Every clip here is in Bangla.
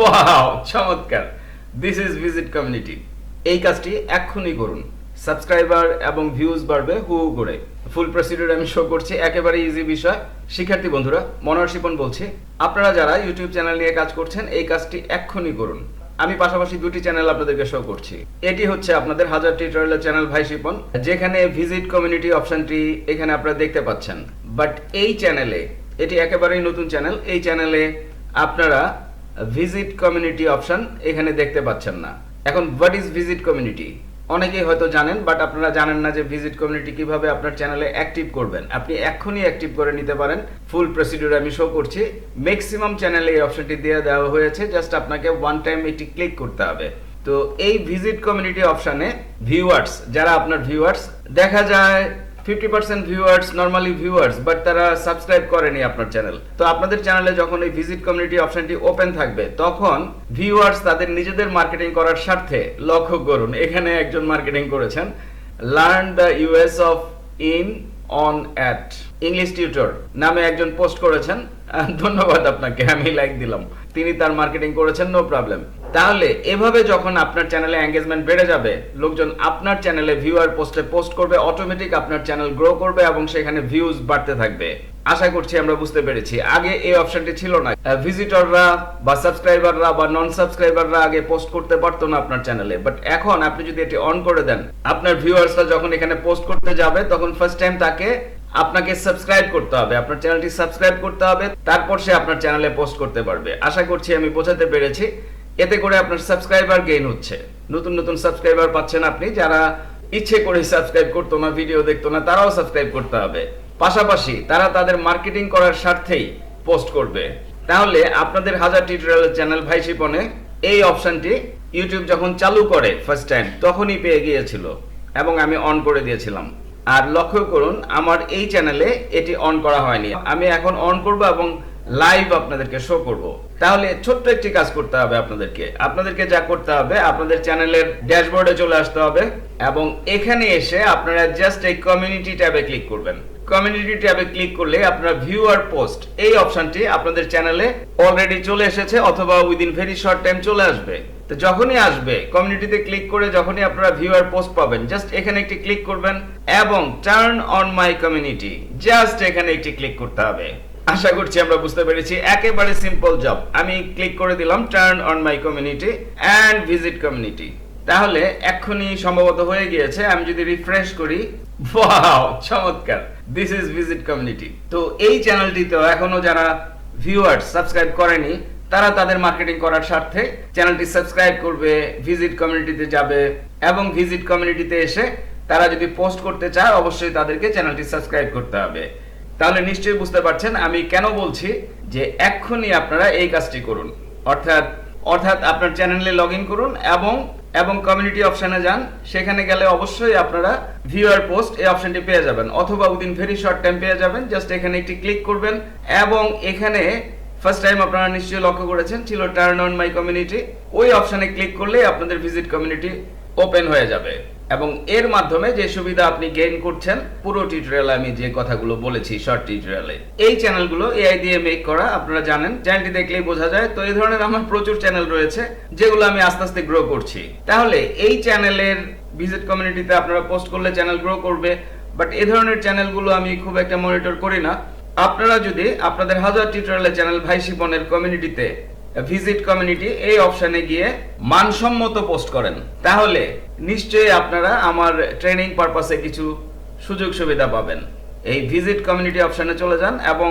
ওয়াও চমৎকার। দিস ইজ ভিজিট কমিউনিটি এই কাজটি এক্ষুনি করুন। সাবস্ক্রাইবার এবং ভিউজ বাড়বে হু করে। ফুল প্রসিডিউর আমি শো করছি, একেবারে ইজি বিষয়। শিক্ষার্থী বন্ধুরা, মনোহর শিপন বলছি। আপনারা যারা ইউটিউব চ্যানেল নিয়ে কাজ করছেন, এই কাজটি এক্ষুনি করুন। আমি পাশাপাশি দুটি চ্যানেল আপনাদেরকে শো করছি। এটি হচ্ছে আপনাদের হাজার টিউটোরিয়ালের চ্যানেল ভাই শিপন, যেখানে ভিজিট কমিউনিটি অপশনটি এখানে আপনারা দেখতে পাচ্ছেন। বাট এই চ্যানেলে এটি একেবারেই নতুন চ্যানেল এই চ্যানেলে আপনারা ভিজিট কমিউনিটি অপশন এখানে দেখতে পাচ্ছেন না। এখন হোয়াট ইজ ভিজিট কমিউনিটি অনেকেই হয়তো জানেন বাট আপনারা জানেন না যে ভিজিট কমিউনিটি কীভাবে আপনার চ্যানেলে অ্যাক্টিভ করবেন। আপনি এক্ষুনি অ্যাক্টিভ করে নিতে পারেন। ফুল প্রসিডিউর আমি শো করছি। ম্যাক্সিমাম চ্যানেলে এই অপশনটি দিয়ে দেওয়া হয়েছে জাস্ট আপনাকে ওয়ান টাইম এটি ক্লিক করতে হবে। তো এই ভিজিট কমিউনিটি অপশনে ভিউয়ার্স যারা আপনার ভিউয়ার্স দেখা যায় fifty percent viewers normally viewers but তারা সাবস্ক্রাইব করেনি আপনার চ্যানেল তো আপনাদের চ্যানেলে যখন এই ভিজিট কমিউনিটি অপশনটি ওপেন থাকবে, তখন ভিউয়ার্স তাদের নিজেদের মার্কেটিং করার স্বার্থে লক্ষ্য করুন। এখানে একজন মার্কেটিং করেছেন learn the use of in on at English tutor নামে একজন পোস্ট করেছেন। ধন্যবাদ আপনাকে, আমি লাইক দিলাম। তিনি তার মার্কেটিং করেছেন নো প্রবলেম তাহলে এভাবে যখন আপনার চ্যানেলে এঙ্গেজমেন্ট বেড়ে যাবে, লোকজন আপনার চ্যানেলে ভিউয়ার পোস্টে পোস্ট করবে অটোমেটিক আপনার চ্যানেল গ্রো করবে এবং সেখানে ভিউজ বাড়তে থাকবে। আশা করছি আমরা বুঝতে পেরেছি। আগে এই অপশনটি ছিল না। ভিজিটররা বা সাবস্ক্রাইবাররা বা নন সাবস্ক্রাইবাররা আগে পোস্ট করতে পারতো না আপনার চ্যানেলে বাট এখন আপনি যদি এটি অন করে দেন, আপনার ভিউয়ার্সরা যখন এখানে পোস্ট করতে যাবে, তখন ফার্স্ট টাইম তাকে আপনাকে সাবস্ক্রাইব করতে হবে। আপনার চ্যানেলটি সাবস্ক্রাইব করতে হবে, তারপর সে আপনার চ্যানেলে পোস্ট করতে পারবে। আশা করছি আমি বোঝাতে পেরেছি। এতে করে আপনার সাবস্ক্রাইবার গেইন হচ্ছে। নতুন নতুন সাবস্ক্রাইবার পাচ্ছেন আপনি, যারা ইচ্ছে করে সাবস্ক্রাইব করতো না ভিডিও দেখতো না, তারাও সাবস্ক্রাইব করতে হবে। পাশাপাশি তারা তাদের মার্কেটিং করার স্বার্থেই পোস্ট করবে। তাহলে আপনাদের হাজার টিউটোরিয়াল চ্যানেল ভাই শিপনে এই অপশনটি ইউটিউব যখন চালু করে ফার্স্ট টাইম তখনই পেয়ে গিয়েছিল এবং আমি অন করে দিয়েছিলাম। আর লক্ষ্য করুন, আমার এই চ্যানেলে এটি অন করা হয়নি। আমি এখন অন করব এবং লাইভ আপনাদেরকে শো করব। তাহলে ছোট্ট একটি কাজ করতে হবে আপনাদেরকে। আপনাদেরকে যা করতে হবে, আপনাদের চ্যানেলের ড্যাশবোর্ডে চলে আসতে হবে এবং এখানে এসে আপনারা জাস্ট এই কমিউনিটি ট্যাবে ক্লিক করবেন। কমিউনিটি ট্যাবে ক্লিক করলে আপনারা ভিউ আর পোস্ট এই অপশনটি আপনাদের চ্যানেলে অলরেডি চলে এসেছে অথবা উইদিন ভেরি শর্ট টাইম চলে আসবে। তো যখনই আসবে কমিউনিটিতে ক্লিক করে যখনই আপনারা ভিউ আর পোস্ট পাবেন জাস্ট এখানে একটি ক্লিক করবেন এবং turn on my community just এখানে একটি ক্লিক করতে হবে। আশা করছি আমরা বুঝতে পেরেছি। একেবারে সিম্পল জব আমি ক্লিক করে দিলাম turn on my community and visit community তাহলে এক্ষুনি সম্ভবত হয়ে গিয়েছে, আমি যদি রিফ্রেশ করি ওয়াও চমৎকার। দিস ইজ ভিজিট কমিউনিটি তো এই চ্যানেলটিতেও এখনও যারা ভিউয়ার্স সাবস্ক্রাইব করেনি, তারা তাদের মার্কেটিং করার স্বার্থে চ্যানেলটি সাবস্ক্রাইব করবে ভিজিট কমিউনিটিতে যাবে এবং ভিজিট কমিউনিটিতে এসে তারা যদি পোস্ট করতে চায়, অবশ্যই তাদেরকে চ্যানেলটি সাবস্ক্রাইব করতে হবে। তাহলে নিশ্চয়ই বুঝতে পারছেন আমি কেন বলছি যে এক্ষুনি আপনারা এই কাজটি করুন। অর্থাৎ অর্থাৎ আপনার চ্যানেলে লগ করুন এবং এবং কমিউনিটি অপশানে যান। সেখানে গেলে অবশ্যই আপনারা ভিউয়ার পোস্ট এই অপশনটি পেয়ে যাবেন। অথবা উইদিন ভেরি শর্ট টাইম পেয়ে যাবেন। জাস্ট এখানে একটি ক্লিক করবেন এবং এখানে ফার্স্ট টাইম আপনারা নিশ্চয়ই লক্ষ্য করেছেন, ছিল টার্ন অন মাই কমিউনিটি ওই অপশানে ক্লিক করলে আপনাদের ভিজিট কমিউনিটি ওপেন হয়ে যাবে। এবং এর মাধ্যমে যে সুবিধা আপনি গেইন করছেন, পুরো টিউটোরিয়ালে আমি যে কথাগুলো বলেছি শর্ট টিউটোরিয়ালে এই চ্যানেলগুলো এআই দিয়ে মেক করা, আপনারা জানেন চ্যানেলটি দেখলেই বোঝা যায়। তো এই ধরনের আমার প্রচুর চ্যানেল রয়েছে, যেগুলো আমি আস্তে আস্তে গ্রো করছি। তাহলে এই চ্যানেলের ভিজিট কমিউনিটিতে আপনারা পোস্ট করলে চ্যানেল গ্রো করবে বাট এই ধরনের চ্যানেলগুলো আমি খুব একটা মনিটর করি না। আপনারা যদি আপনাদের হাজার টিউটোরিয়ালের চ্যানেল ভাই শিপনের কমিউনিটিতে ভিজিট কমিউনিটি এই অপশনে গিয়ে মানসম্মত পোস্ট করেন। তাহলে নিশ্চয়ই আপনারা আমার ট্রেনিং পারপাসে কিছু সুযোগ সুবিধা পাবেন। এই ভিজিট কমিউনিটি অপশনে চলে যান এবং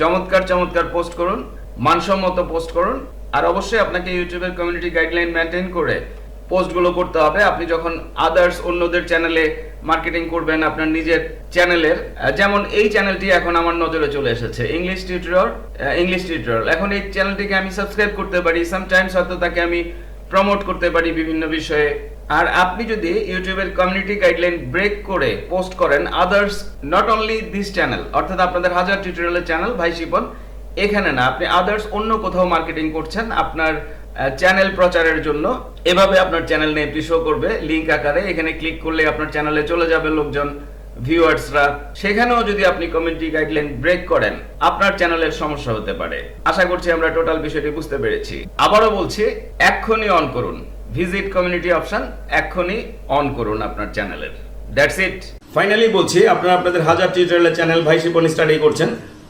চমৎকার চমৎকার পোস্ট করুন, মানসম্মত পোস্ট করুন। আর অবশ্যই আপনাকে ইউটিউবের কমিউনিটি গাইডলাইন মেনটেন করে পোস্টগুলো করতে হবে। আপনি যখন আদার্স অন্যদের চ্যানেলে মার্কেটিং করবেন আপনার নিজের চ্যানেলের যেমন এই চ্যানেলটি এখন আমার নজরে চলে এসেছে ইংলিশ টিউটোরিয়াল ইংলিশ টিউটোরিয়াল এখন এই চ্যানেলটিকে আমি সাবস্ক্রাইব করতে পারি সামটাইমস হয়তো তাকে আমি প্রমোট করতে পারি বিভিন্ন বিষয়ে। আর আপনি যদি ইউটিউবের কমিউনিটি গাইডলাইন ব্রেক করে পোস্ট করেন others not only this channel অর্থাৎ আপনাদের হাজার টিউটোরিয়ালের চ্যানেল ভাই শিপন, এখানে না, আপনি আদার্স অন্য কোথাও মার্কেটিং করছেন, আপনার চ্যানেল প্রচারের জন্য। এভাবে আপনার চ্যানেল নেমটি শো করবে। লিংক আকারে এখানে ক্লিক করলে আপনার চ্যানেলে চলে যাবে লোকজন ভিউয়ার্সরা সেখানেও যদি আপনি কমিউনিটি গাইডলাইন ব্রেক করেন, আপনার চ্যানেলের সমস্যা হতে পারে। আশা করছি আমরা টোটাল বিষয়টি বুঝতে পেরেছি। আবারও বলছি, এক্ষুনি অন করুন। ভিজিট কমিউনিটি অপশন এক্ষুনি অন করুন আপনার চ্যানেলের দ্যাটস ইট ফাইনালি বলছি, আপনারা আপনাদের হাজার টিউটোরিয়ালের চ্যানেল ভাই শিপন স্টাডি করছেন।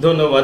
ধন্যবাদ।